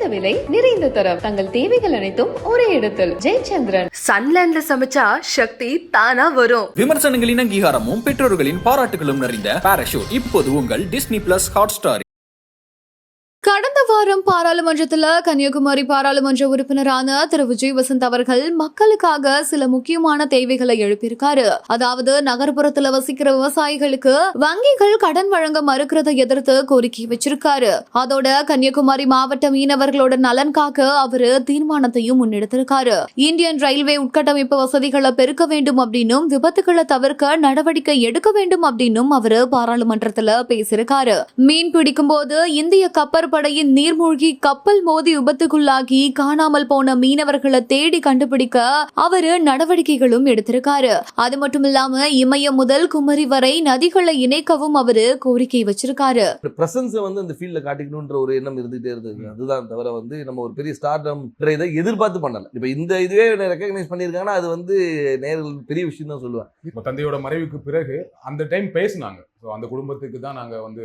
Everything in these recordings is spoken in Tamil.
குறைந்த விலை நிறைந்த தரம். தங்கள் தேவைகள் அனைத்தும் ஒரே இடத்தில். ஜெயச்சந்திரன். சன்லேண்ட்ல சமைச்சா சக்தி தானா வரும். விமர்சனங்களின் அங்கீகாரமும் பெற்றோர்களின் பாராட்டுகளும் நிறைந்த பாராஷூட் இப்போது உங்கள் டிஸ்னி பிளஸ் ஹாட் ஸ்டார் வாரம் பாராளுமன்றத்தில் கன்னியாகுமரி பாராளுமன்ற உறுப்பினரான திரு. விஜய் வசந்த் அவர்கள் மக்களுக்காக சில முக்கியமான தேவைகளை எழுப்பியிருக்காரு. அதாவது நகர்ப்புறத்தில் வசிக்கிற விவசாயிகளுக்கு வங்கிகள் கடன் வழங்க மறுக்கிறதை எதிர்த்து கோரிக்கை வச்சிருக்காரு. அதோட கன்னியாகுமரி மாவட்ட மீனவர்களோட நலன் காக்க அவரு தீர்மானத்தையும் முன்னெடுத்திருக்காரு. இந்தியன் ரயில்வே உட்கட்டமைப்பு வசதிகளை பெருக்க வேண்டும் அப்படின்னும் விபத்துகளை தவிர்க்க நடவடிக்கை எடுக்க வேண்டும் அப்படின்னும் அவரு பாராளுமன்றத்துல பேசியிருக்காரு. மீன் பிடிக்கும் போது இந்திய கப்பற்படையின் நீர்மூழ்கி கப்பல் மோதி விபத்துக்குள்ளாகி காணாமல் போன மீனவர்களை தேடி கண்டுபிடிக்க அவரு நடவடிக்கைகளும் எடுத்திருக்காரு. அது மட்டும் இல்லாம இமயம் முதல் குமரி வரை நதிகளை இணைக்கவும் அவரு கோரிக்கை வச்சிருக்காரு. பிரசன்ஸை வந்து அந்த ஃபீல்டில் காட்டிக்கணுன்ற ஒரு எண்ணம் இருந்துகிட்டே இருந்தது. அதுதான் தவிர வந்து நம்ம ஒரு பெரிய ஸ்டார்டம் இதை எதிர்பார்த்து பண்ணல. இப்போ இந்த இதுவே ரெக்கக்னைஸ் பண்ணியிருக்காங்கன்னா அது வந்து நேரில் பெரிய விஷயம் தான் சொல்லுவேன். இப்போ தந்தையோட மறைவுக்கு பிறகு அந்த டைம் பேசினாங்க. ஸோ அந்த குடும்பத்துக்கு தான் நாங்கள் வந்து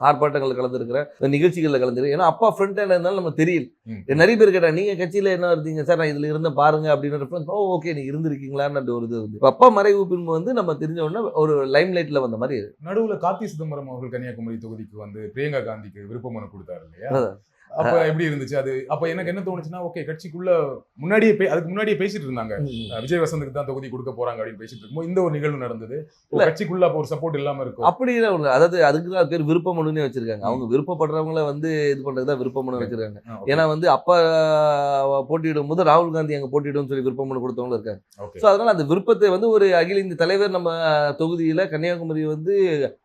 ஆர்ப்பாட்டங்களில் கலந்துருக்கிறேன் நிகழ்ச்சிகளில் கலந்துருக்கேன் ஏன்னா அப்பா ஃப்ரண்ட் ஹேண்ட் இருந்தாலும் நம்ம தெரியல. நிறைய பேர் கேட்டாங்க நீங்க கட்சியில என்ன இருந்தீங்க? சார் நான் இதுல இருந்த பாருங்க அப்படின்னு ரெஃபரன்ஸ் ஓ ஓகே நீ இருந்திருக்கீங்களான்னு ஒரு இது வந்து அப்பா மறைவு பின்பு வந்து நம்ம தெரிஞ்ச உடனே ஒரு லைம் லைட்ல வந்த மாதிரி. நடுவுல கார்த்தி சிதம்பரம் அவர்கள் கன்னியாகுமரி தொகுதிக்கு வந்து பிரியங்கா காந்திக்கு விருப்ப மனு கொடுத்தாரு இல்லையா. அப்ப எப்படி இருந்துச்சு? அது அப்ப எனக்கு என்ன தோணுச்சுன்னா ஓகே கட்சிக்குள்ள முன்னாடியே அதுக்கு முன்னாடியே பேசிட்டு இருந்தாங்க. விஜய் வசந்துக்கு தான் தொகுதி கொடுக்க போறாங்க அப்படின்னு பேசிட்டு இருக்கும்போது இந்த ஒரு நிகழ்வு நடந்தது. கட்சிக்குள்ள அப்ப ஒரு சப்போர்ட் இல்லாம இருக்கும் ஒண்ணு அதாவது அதுக்கு தான் பேர் விருப்ப மனுனே வச்சிருக்காங்க. அவங்க விருப்பப்படுறவங்கள வந்து இது பண்றது தான் விருப்ப மனு வச்சிருக்காங்க. ஏன்னா வந்து அப்பா போட்டியிடும் போது ராகுல் காந்தி அங்க போட்டியிடும் சொல்லி விருப்ப மனு கொடுத்தவங்களும் இருக்காங்க. ஸோ அதனால அந்த விருப்பத்தை வந்து ஒரு அகில இந்திய தலைவர் நம்ம தொகுதியில கன்னியாகுமரி வந்து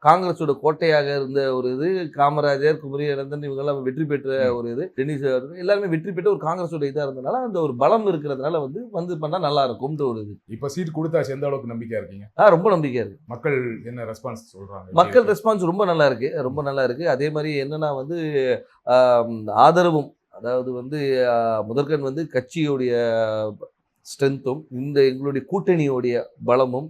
காங்கிரஸோட கோட்டையாக இருந்த ஒரு இது காமராஜர் குமரி இளந்தன் இவங்கெல்லாம் வெற்றி பெற்ற. ஒரு இது டென்னிஸ் எல்லாருமே வெற்றி பெற்ற ஒரு காங்கிரஸோட இதா இருந்தனால அந்த ஒரு பலம் இருக்கிறதுனால வந்து வந்து பண்ணா நல்லா இருக்கும்ன்ற ஒரு இது. இப்ப சீட் கொடுத்தாச்சு எந்த அளவுக்கு நம்பிக்கையா இருக்கீங்க? ஆ ரொம்ப நம்பிக்கையா இருக்கு. மக்கள் என்ன ரெஸ்பான்ஸ் சொல்றாங்க? மக்கள் ரெஸ்பான்ஸ் ரொம்ப நல்லா இருக்கு. ரொம்ப நல்லா இருக்குது அதே மாதிரி என்னன்னா வந்து ஆதரவும் அதாவது வந்து முதற்கண் வந்து கட்சியுடைய ஸ்ட்ரென்த்தும் இந்த எங்களுடைய கூட்டணியோடைய பலமும்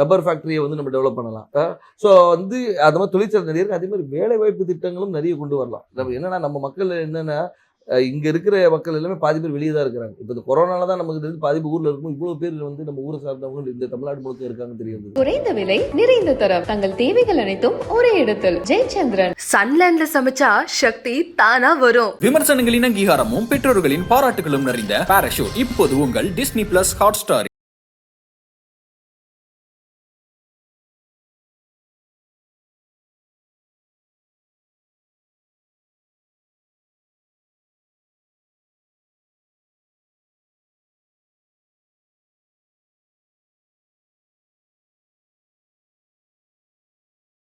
ரப்பர் ஃபேக்ட்ரியை வந்து நம்ம டெவலப் பண்ணலாம். ஸோ வந்து அது மாதிரி தொழிற்சாலை நிறைய இருக்குது அதே மாதிரி வேலை வாய்ப்பு திட்டங்களும் நிறைய கொண்டு வரலாம். நம்ம என்னன்னா நம்ம மக்கள் என்னென்னா இங்கே இருக்கிற மக்கள் எல்லாமே பாதி பேர் வெளியே தான் இருக்கிறாங்க. இப்போ இந்த கொரோனால தான் நமக்கு தெரிஞ்சு பாதி ஊரில் இருக்கும் இவ்வளோ பேர் வந்து நம்ம ஊரை சார்ந்தவங்க இந்த தமிழ்நாடு முழுக்க இருக்காங்கன்னு தெரிய வந்தது குறைந்த விலை நிறைந்த தரம். தங்கள் தேவைகள் அனைத்தும் ஒரே இடத்தில். ஜெயச்சந்திரன். சன்லேண்ட்ல சமைச்சா சக்தி தானா வரும். விமர்சனங்களின் அங்கீகாரமும் பெற்றோர்களின் பாராட்டுகளும் நிறைந்த பாராஷூட் இப்போது உங்கள் டிஸ்னி பிளஸ் ஹாட் ஸ்டார்